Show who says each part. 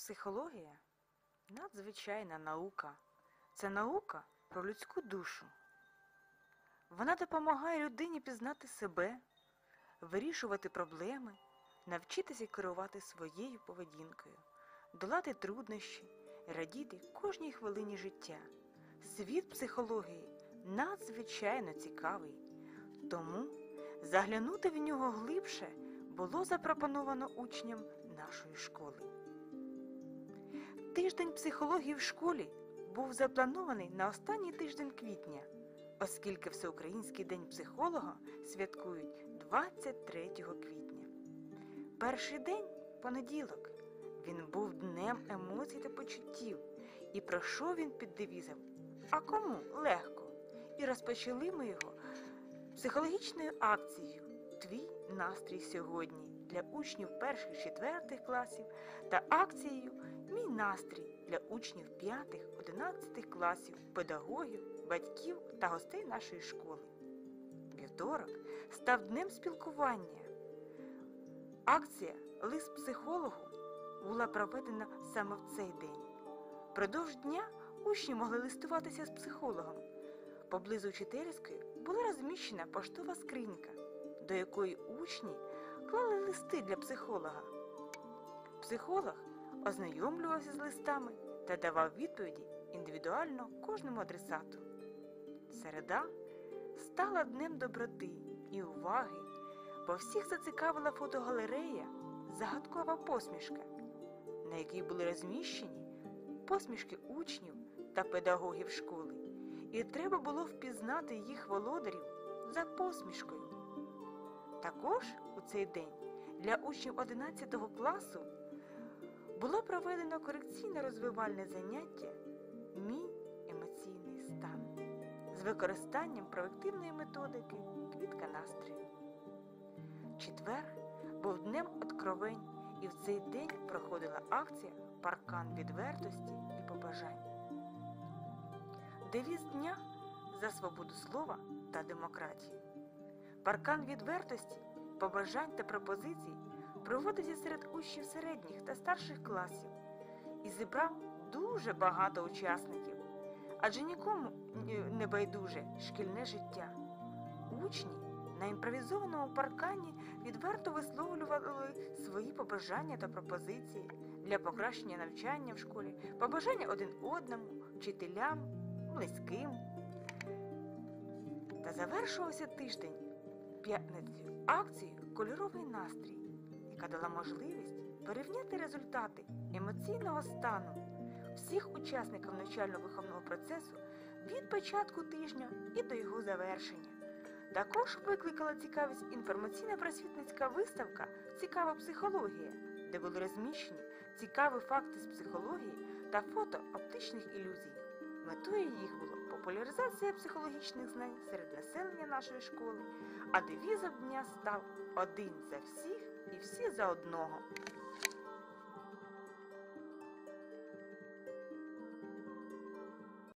Speaker 1: Психологія надзвичайна наука. Це наука про людську душу. Вона допомагає людині пізнати себе, вирішувати проблеми, навчитися керувати своєю поведінкою, долати труднощі, радіти кожній хвилині життя. Світ психології надзвичайно цікавий, тому заглянути в нього глибше було запропоновано учням нашої школи. Тиждень психології в школі був запланований на останній тиждень квітня, оскільки Всеукраїнський день психолога святкують 23 квітня. Перший день понеділок. Він був днем емоцій та почуттів, і пройшов він під девізом А кому легко? І розпочали ми його психологічною акцією Твій настрій сьогодні для учнів перших четвертих класів та акцією Мій настрій для учнів п'ятих, одинадцятих класів, педагогів, батьків та гостей нашої школи. Вівторок став днем спілкування. Акція Лист психологу була проведена саме в цей день. Продовж дня учні могли листуватися з психологом. Поблизу вчительської була розміщена поштова скринька, до якої учні клали листи для психолога. Психолог ознайомлювався з листами та давав відповіді індивідуально кожному адресату. Середа стала днем доброти і уваги, бо всіх зацікавила фотогалерея Загадкова посмішка, на якій були розміщені посмішки учнів та педагогів школи, і треба було впізнати їх володарів за посмішкою. Також у цей день для учнів 11 класу було проведено корекційно-розвивальне заняття Мій емоційний стан з використанням проективної методики Квітка настрою. Четвер був днем откровень, і в цей день проходила акція Паркан відвертості і побажань. Девіз дня за свободу слова та демократію. Паркан відвертості, побажань та пропозицій проводиться серед учнів середніх та старших класів і зібрав дуже багато учасників, адже нікому не байдуже шкільне життя. Учні на імпровізованому паркані відверто висловлювали свої побажання та пропозиції для покращення навчання в школі, побажання один одному, вчителям, близьким. Та завершувався тиждень п'ятницею акцією Кольоровий настрій, яка дала можливість порівняти результати емоційного стану всіх учасників навчально-виховного процесу від початку тижня і до його завершення. Також викликала цікавість інформаційно-просвітницька виставка Цікава психологія, де були розміщені цікаві факти з психології та фото оптичних ілюзій. Метою їх було популяризація психологічних знань серед населення нашої школи, а девізом дня став один за всіх і всі за одного.